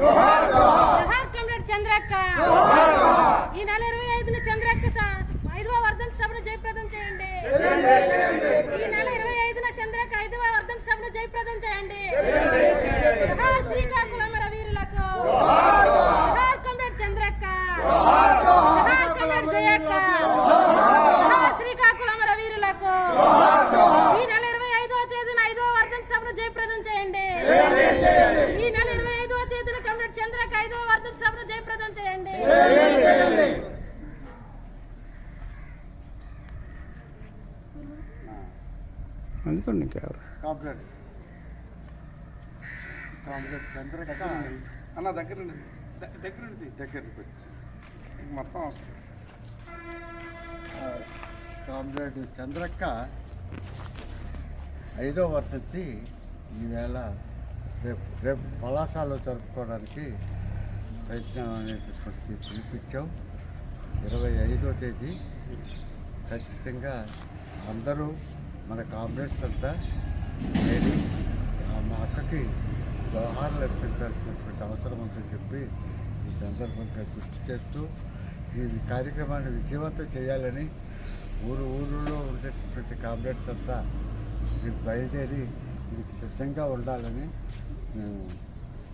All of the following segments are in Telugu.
జోహార్ కమ్రేడ్ చంద్రక్క. ఈ నెల ఇరవై ఐదున చంద్రక్క ఐదవ వర్ధంతి సభను జయప్రదం చేయండి. ఈ నెల ఇరవై ఐదున చంద్రక్క ఐదవ వర్ధంతి సభను జయప్రదం చేయండి. జోహార్ శ్రీకాకుళం వీరులకు. జోహార్ కమ్రేడ్ చంద్రక్క. జోహార్ కమ్రేడ్ జయక్క. శ్రీకాకుళం వీరులకు. ఈ నెల ఇరవై ఐదవ తేదీన ఐదవ వర్ధంతి సభను జయప్రదం చేయండి. ఈ నెల ఇరవై ఐదవ తేదీన కమ్రేడ్ చంద్రక ఐదవ వర్ధంతి సభను జయప్రదం చేయండి. అందుకోండి ఇంకెవరు? కాంప్లెక్స్. కాంప్లెక్స్ చంద్రక్క అన్న దగ్గర దగ్గర నుంచి దగ్గరికి వచ్చి మొత్తం అవసరం. కామ్రేడ్ చంద్రక్క ఐదో వర్ధంతి ఈవేళ రేపు రేపు పలాసాలో జరుపుకోవడానికి ప్రయత్నం అనేటటువంటి పిలిపించాం ఇరవై ఐదో తేదీ ఖచ్చితంగా అందరూ మన కామ్రేడ్స్ అంతా చేరి మా అక్కకి వ్యవహారాలు అర్పించాల్సినటువంటి అవసరం ఉందని చెప్పి ఈ సందర్భంగా గుర్తు చేస్తూ ఈ కార్యక్రమాన్ని విజయవంతం చేయాలని ఊరు ఊరిలో ఉండేటటువంటి కామ్రేడ్స్ అంతా ఇది బయలుదేరి మీకు సిద్ధంగా ఉండాలని మేము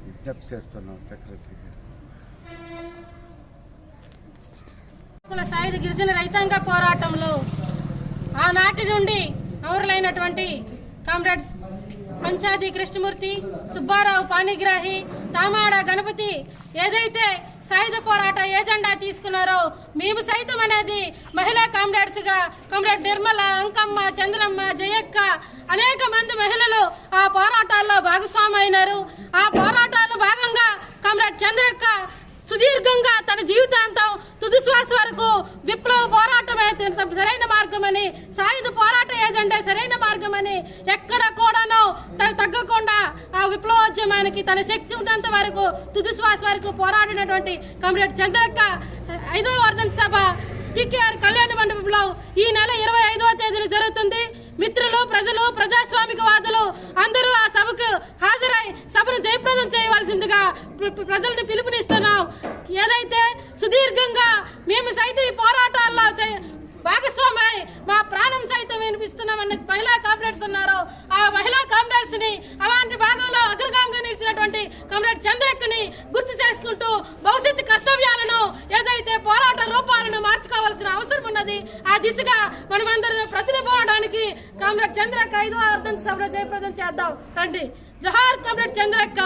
విజ్ఞప్తి చేస్తున్నాం సెక్రటరీ గారు. సాయుధ గిరిజన రైతాంగ పోరాటంలో ఆనాటి నుండి అమరులైనటువంటి కామ్రేడ్ పంచాది కృష్ణమూర్తి సుబ్బారావు పాణిగ్రాహి తామాడ గణపతి ఏదైతే సాయుధ పోరాట ఏజెండా తీసుకున్నారో మేము సైతం అనేది మహిళా కామ్రేడ్స్గా కామ్రేడ్ నిర్మల అంకమ్మ చంద్రమ్మ జయక్క అనేక మంది మహిళలు ఆ పోరాటాల్లో భాగస్వామైనారు. ఆ పోరాటాల్లో భాగంగా కామ్రేడ్ చంద్రక్క సుదీర్ఘంగా తన జీవితాంతం తుది శ్వాస వరకు విప్లవ పోరాటమే తన సరైన మార్గమని సాయుధ పోరాట ఏజెండే సరైన ఎక్కడ కూడాను తను తగ్గకుండా ఆ విప్లవోద్యమానికి తన శక్తి ఉన్నంత వరకు తుదిశ్వాస వరకు పోరాడినటువంటి కమ్రేడ్ చంద్రక్క ఐదవ వర్ధన్ సభ టీకేఆర్ కళ్యాణ మండపంలో ఈ నెల ఇరవై ఐదవ తేదీన జరుగుతుంది. మిత్రులు ప్రజలు ప్రజాస్వామికవాదులు అందరూ ఆ సభకు హాజరై సభను జయప్రదం చేయవలసిందిగా ప్రజల్ని పిలుపునిస్తున్నాం. ఏదైతే సుదీర్ఘంగా మేము సైతం ఈ పోరాటాల్లో భాగస్వామై మా ప్రా సైతం మహిళా కామ్రేడ్స్ ఉన్నారు ఆ మహిళా కామ్రేడ్స్ని అలాంటి భాగంలో అగ్రగామిగా నిలిచినటువంటి కామ్రేడ్ చంద్రక్కని గుర్తు చేసుకుంటూ భవిష్యత్తు కర్తవ్యాలను ఏదైతే పోరాట రూపాలను మార్చుకోవాల్సిన అవసరం ఉన్నది ఆ దిశగా మనమందరం ప్రతినిపోవడానికి కామ్రేడ్ చంద్రక్క ఐదో అర్థం సభలో జయప్రదం చేద్దాం. రండి. జహార్ కామ్రేడ్ చంద్రక్క!